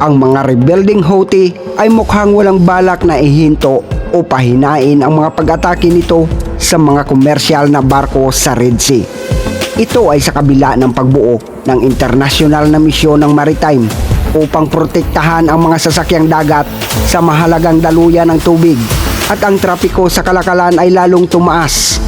Ang mga rebuilding Houthi ay mukhang walang balak na ihinto o pahinain ang mga pag-atake nito sa mga komersyal na barko sa Red Sea. Ito ay sa kabila ng pagbuo ng internasyonal na misyon ng maritime upang protektahan ang mga sasakyang dagat sa mahalagang daluyan ng tubig at ang trapiko sa kalakalan ay lalong tumaas.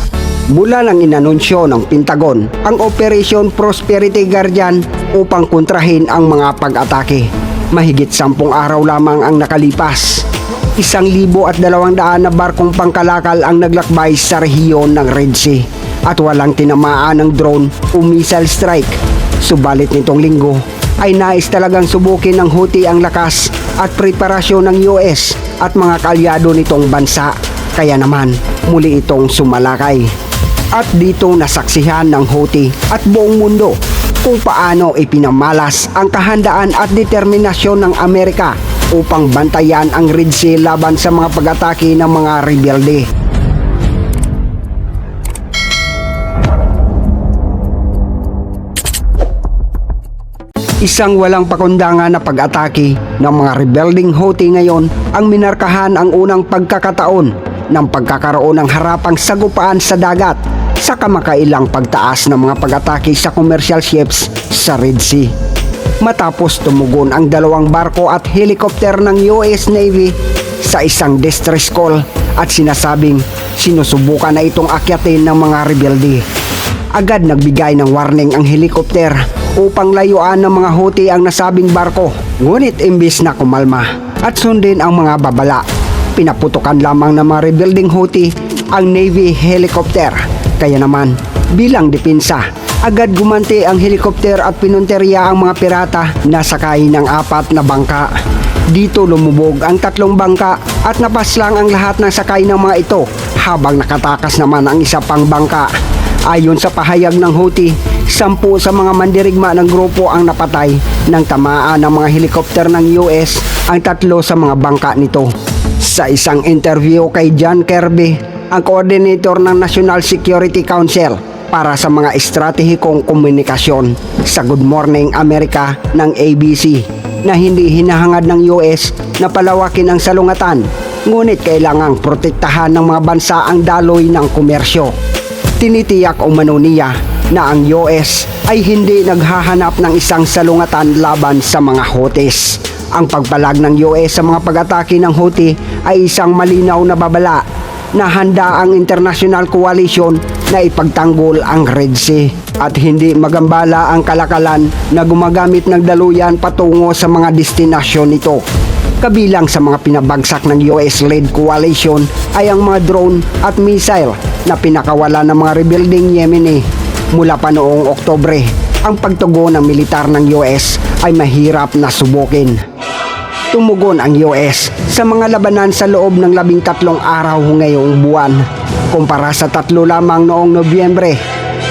Mula nang inanunsyo ng Pentagon ang Operation Prosperity Guardian upang kontrahin ang mga pag-atake. Mahigit sampung araw lamang ang nakalipas. Isang libo at dalawang daan na barkong pangkalakal ang naglakbay sa rehiyon ng Red Sea at walang tinamaan ng drone o missile strike. Subalit nitong linggo ay nais talagang subukin ng Houthi ang lakas at preparasyon ng US at mga kalyado nitong bansa. Kaya naman, muli itong sumalakay. At dito nasaksihan ng Houthi at buong mundo kung paano ipinamalas ang kahandaan at determinasyon ng Amerika upang bantayan ang Red Sea laban sa mga pag-atake ng mga rebelde. Isang walang pakundangan na pag-atake ng mga rebelding Houthi ngayon ang minarkahan ang unang pagkakataon ng pagkakaroon ng harapang sagupaan sa dagat sa kamakailang pagtaas ng mga pag-atake sa commercial ships sa Red Sea. Matapos tumugon ang dalawang barko at helicopter ng US Navy sa isang distress call at sinasabing sinusubukan na itong akyatin ng mga rebelde. Agad nagbigay ng warning ang helicopter upang layuan ng mga Houthi ang nasabing barko. Ngunit imbis na kumalma at sundin ang mga babala, pinaputukan lamang ng mga rebuilding Houthi ang Navy helicopter. Kaya naman, bilang depensa, agad gumanti ang helicopter at pinunteriya ang mga pirata na sakay ng apat na bangka. Dito lumubog ang tatlong bangka at napaslang ang lahat ng sakay ng mga ito habang nakatakas naman ang isa pang bangka. Ayon sa pahayag ng Houthi, sampu sa mga mandirigma ng grupo ang napatay nang tamaan ng mga helikopter ng US ang tatlo sa mga bangka nito. Sa isang interview kay John Kirby, ang coordinator ng National Security Council para sa mga estratehikong komunikasyon sa Good Morning America ng ABC na hindi hinahangad ng US na palawakin ang salungatan ngunit kailangang protektahan ng mga bansa ang daloy ng komersyo tinitiyak umano niya na ang US ay hindi naghahanap ng isang salungatan laban sa mga Houthis. Ang pagpalag ng US sa mga pag-atake ng Houthi ay isang malinaw na babala na handa ang international coalition na ipagtanggol ang Red Sea at hindi magambala ang kalakalan na gumagamit ng daluyan patungo sa mga destinasyon nito. Kabilang sa mga pinabagsak ng US-led coalition ay ang mga drone at missile na pinakawala ng mga rebuilding Yemeni. Mula pa noong Oktobre, ang pagtugon ng militar ng US ay mahirap na subukin. Tumugon ang US sa mga labanan sa loob ng labing tatlong araw ngayong buwan, kumpara sa tatlo lamang noong Nobyembre.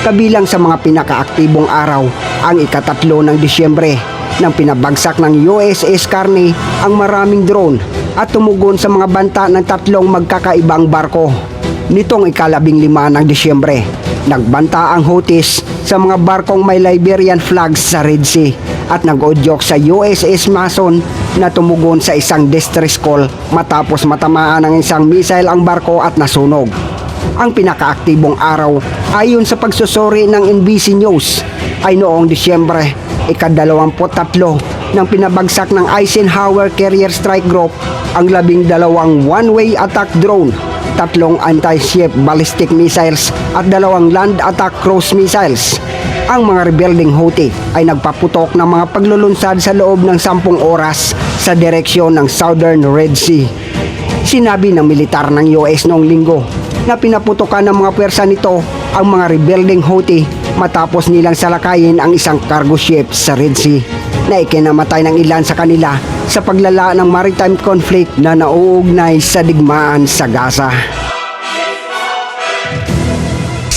Kabilang sa mga pinakaaktibong araw, ang ikatatlo ng Disyembre nang pinabagsak ng USS Carney ang maraming drone at tumugon sa mga banta ng tatlong magkakaibang barko. Nitong ikalabing lima ng Disyembre, nagbanta ang Houthis sa mga barkong may Liberian flags sa Red Sea at nag-udyok sa USS Mason na tumugon sa isang distress call matapos matamaan ng isang missile ang barko at nasunog. Ang pinakaaktibong araw ayon sa pagsusuri ng NBC News ay noong Disyembre ikadalawamput-tatlo nang pinabagsak ng Eisenhower Carrier Strike Group ang labing dalawang one-way attack drone, tatlong anti-ship ballistic missiles at dalawang land attack cruise missiles. Ang mga rebuilding Houthi ay nagpaputok ng mga paglulunsad sa loob ng sampung oras sa direksyon ng Southern Red Sea. Sinabi ng militar ng US noong linggo na pinaputokan ng mga pwersa nito ang mga rebuilding Houthi matapos nilang salakayin ang isang cargo ship sa Red Sea na ikinamatay ng ilan sa kanila sa paglala ng maritime conflict na nauugnay sa digmaan sa Gaza.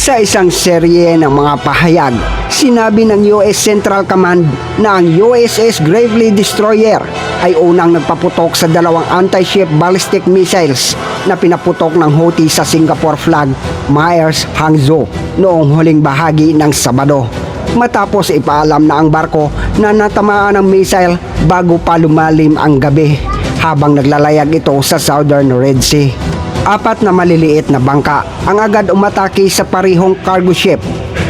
Sa isang serye ng mga pahayag, sinabi ng US Central Command na ang USS Gravely Destroyer ay unang nagpaputok sa dalawang anti-ship ballistic missiles na pinaputok ng Houthi sa Singapore flag Myers Hangzhou noong huling bahagi ng Sabado. matapos ipaalam na ang barko na natamaan ng missile bago pa lumalim ang gabi habang naglalayag ito sa Southern Red Sea. Apat na maliliit na bangka ang agad umatake sa parihong cargo ship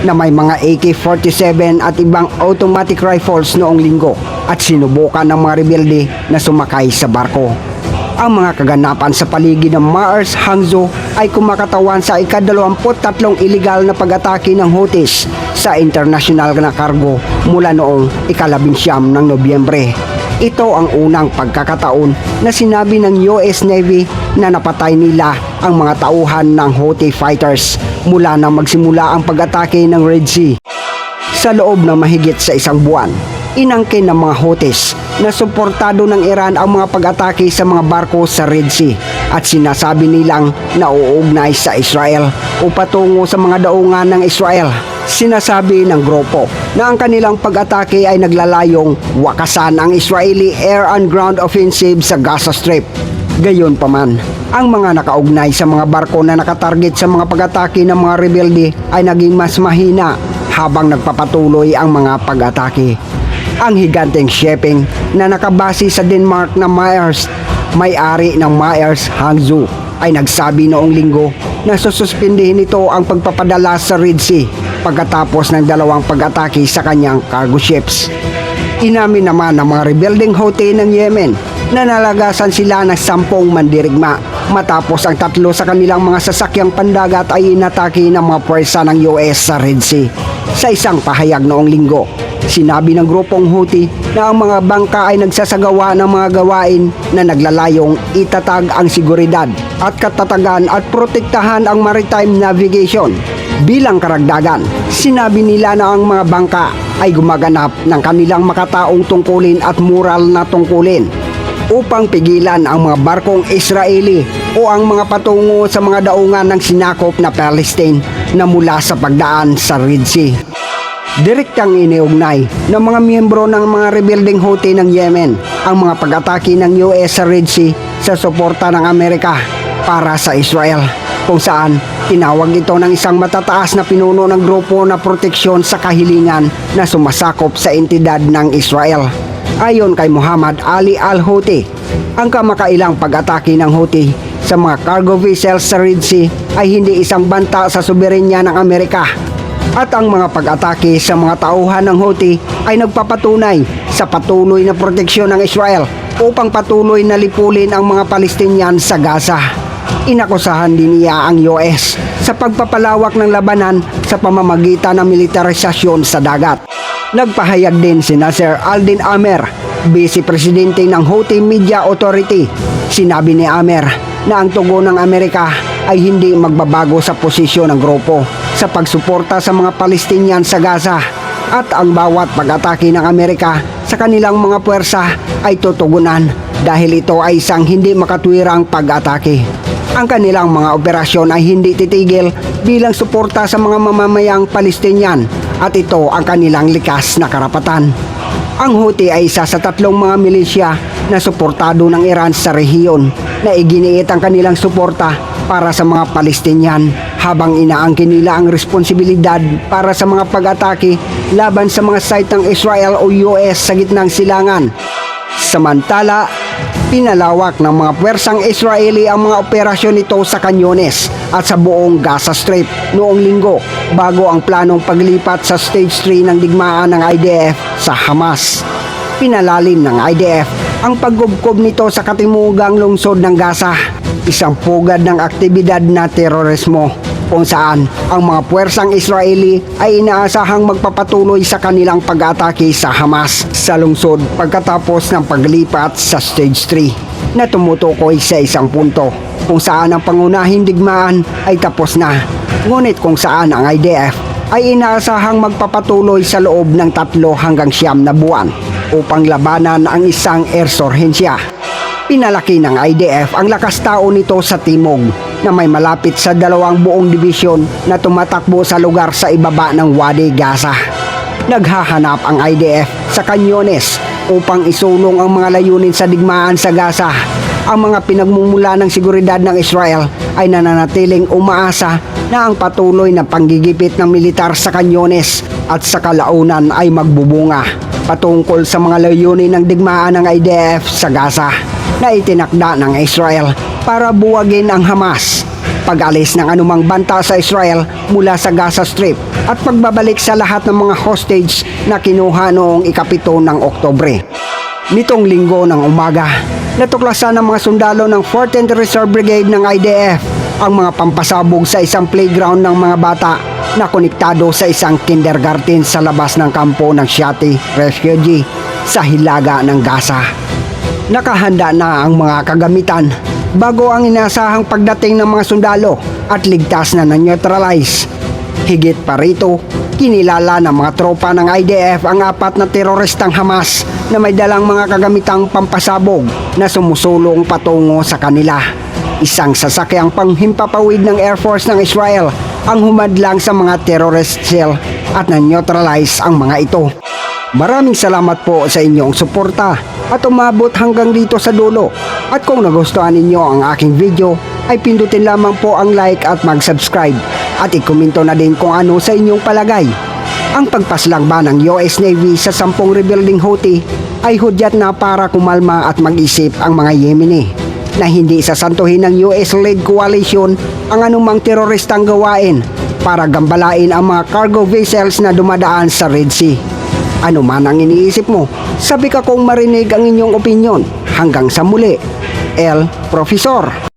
na may mga AK-47 at ibang automatic rifles noong linggo at sinubukan ng mga rebelde na sumakay sa barko. Ang mga kaganapan sa paligid ng Mars Hangzhou ay kumakatawan sa ika-23 illegal na pag-atake ng Houthis sa international na kargo mula noong ikalabing siyam ng Nobyembre. Ito ang unang pagkakataon na sinabi ng US Navy na napatay nila ang mga tauhan ng Houthi fighters mula nang magsimula ang pag-atake ng Red Sea. Sa loob ng mahigit sa isang buwan, inangkin ng mga Houthis na suportado ng Iran ang mga pag-atake sa mga barko sa Red Sea at sinasabi nilang nauugnay sa Israel o patungo sa mga daungan ng Israel. Sinasabi ng grupo na ang kanilang pag-atake ay naglalayong wakasan ang Israeli air and ground offensive sa Gaza Strip. Gayon pa man, ang mga nakaugnay sa mga barko na nakatarget sa mga pag-atake ng mga rebelde ay naging mas mahina habang nagpapatuloy ang mga pag-atake. Ang higanteng shipping na nakabase sa Denmark na Myers, may-ari ng Myers Hangzhou, ay nagsabi noong linggo na sususpindihin ito ang pagpapadala sa Red Sea pagkatapos ng dalawang pag-atake sa kanyang cargo ships. Inamin naman ng mga rebelding Houthi ng Yemen na nalagasan sila ng sampung mandirigma matapos ang tatlo sa kanilang mga sasakyang pandagat ay inatake ng mga pwersa ng US sa Red Sea. Sa isang pahayag noong linggo, sinabi ng grupong Houthi na ang mga bangka ay nagsasagawa ng mga gawain na naglalayong itatag ang seguridad at katatagan at protektahan ang maritime navigation. Bilang karagdagan, sinabi nila na ang mga bangka ay gumaganap ng kanilang makataong tungkulin at moral na tungkulin upang pigilan ang mga barkong Israeli o ang mga patungo sa mga daungan ng sinakop na Palestine na mula sa pagdaan sa Red Sea. Direktang iniugnay ng mga miyembro ng mga rebuilding Houthi ng Yemen ang mga pag-atake ng US sa Red Sea sa suporta ng Amerika para sa Israel kung saan tinawag ito ng isang matataas na pinuno ng grupo na proteksyon sa kahilingan na sumasakop sa entidad ng Israel. Ayon kay Muhammad Ali Al-Houthi, ang kamakailang pag-atake ng Houthi sa mga cargo vessels sa Red Sea ay hindi isang banta sa soberenya ng Amerika at ang mga pag-atake sa mga tauhan ng Houthi ay nagpapatunay sa patuloy na proteksyon ng Israel upang patuloy na lipulin ang mga Palestinian sa Gaza. Inakusahan din niya ang US sa pagpapalawak ng labanan sa pamamagitan ng militarisasyon sa dagat. Nagpahayag din si Nasser Aldin Amer, Vice Presidente ng Houthi Media Authority. Sinabi ni Amer na ang tugon ng Amerika ay hindi magbabago sa posisyon ng grupo sa pagsuporta sa mga Palestinian sa Gaza at ang bawat pag-atake ng Amerika sa kanilang mga puwersa ay tutugunan dahil ito ay isang hindi makatwirang pag-atake. Ang kanilang mga operasyon ay hindi titigil bilang suporta sa mga mamamayang Palestinian at ito ang kanilang likas na karapatan. Ang Houthi ay isa sa tatlong mga milisya na suportado ng Iran sa rehiyon na iginiit ang kanilang suporta para sa mga Palestinian habang inaangkin nila ang responsibilidad para sa mga pag-atake laban sa mga site ng Israel o US sa gitnang silangan. Samantala, pinalawak ng mga pwersang Israeli ang mga operasyon nito sa Canyones at sa buong Gaza Strip noong linggo bago ang planong paglipat sa Stage 3 ng digmaan ng IDF sa Hamas. Pinalalim ng IDF ang paggubkob nito sa katimugang lungsod ng Gaza, isang pugad ng aktibidad na terorismo kung saan ang mga puwersang Israeli ay inaasahang magpapatuloy sa kanilang pag-atake sa Hamas sa lungsod pagkatapos ng paglipat sa Stage 3 na tumutukoy sa isang punto kung saan ang pangunahing digmaan ay tapos na. Ngunit kung saan ang IDF ay inaasahang magpapatuloy sa loob ng tatlo hanggang siyam na buwan upang labanan ang isang ersorhensya. Pinalaki ng IDF ang lakas tao nito sa timog na may malapit sa dalawang buong dibisyon na tumatakbo sa lugar sa ibaba ng Wadi Gaza. Naghahanap ang IDF sa kanyones upang isulong ang mga layunin sa digmaan sa Gaza. Ang mga pinagmumula ng seguridad ng Israel ay nananatiling umaasa na ang patuloy na panggigipit ng militar sa kanyones at sa kalaunan ay magbubunga patungkol sa mga layunin ng digmaan ng IDF sa Gaza na itinakda ng Israel para buwagin ang Hamas pag-alis ng anumang banta sa Israel mula sa Gaza Strip at pagbabalik sa lahat ng mga hostage na kinuha noong ikapito ng Oktobre. Nitong linggo ng umaga, natuklasan ng mga sundalo ng 14th Reserve Brigade ng IDF ang mga pampasabog sa isang playground ng mga bata na konektado sa isang kindergarten sa labas ng kampo ng Shati Refugee sa hilaga ng Gaza. Nakahanda na ang mga kagamitan bago ang inasahang pagdating ng mga sundalo at ligtas na na-neutralize. Higit pa rito, kinilala ng mga tropa ng IDF ang apat na teroristang Hamas na may dalang mga kagamitang pampasabog na sumusulong patungo sa kanila. Isang sasakyang panghimpapawid ng Air Force ng Israel ang humadlang sa mga terrorist cell at na-neutralize ang mga ito. Maraming salamat po sa inyong suporta at umabot hanggang dito sa dulo. At kung nagustuhan ninyo ang aking video, ay pindutin lamang po ang like at mag-subscribe at ikomento na din kung ano sa inyong palagay. Ang pagpaslang ba ng US Navy sa sampung rebuilding Houthi ay hudyat na para kumalma at mag-isip ang mga Yemeni na hindi sasantuhin ng US-led coalition ang anumang teroristang gawain para gambalain ang mga cargo vessels na dumadaan sa Red Sea. Ano man ang iniisip mo, sabi ka kong marinig ang inyong opinion. Hanggang sa muli, El Profesor.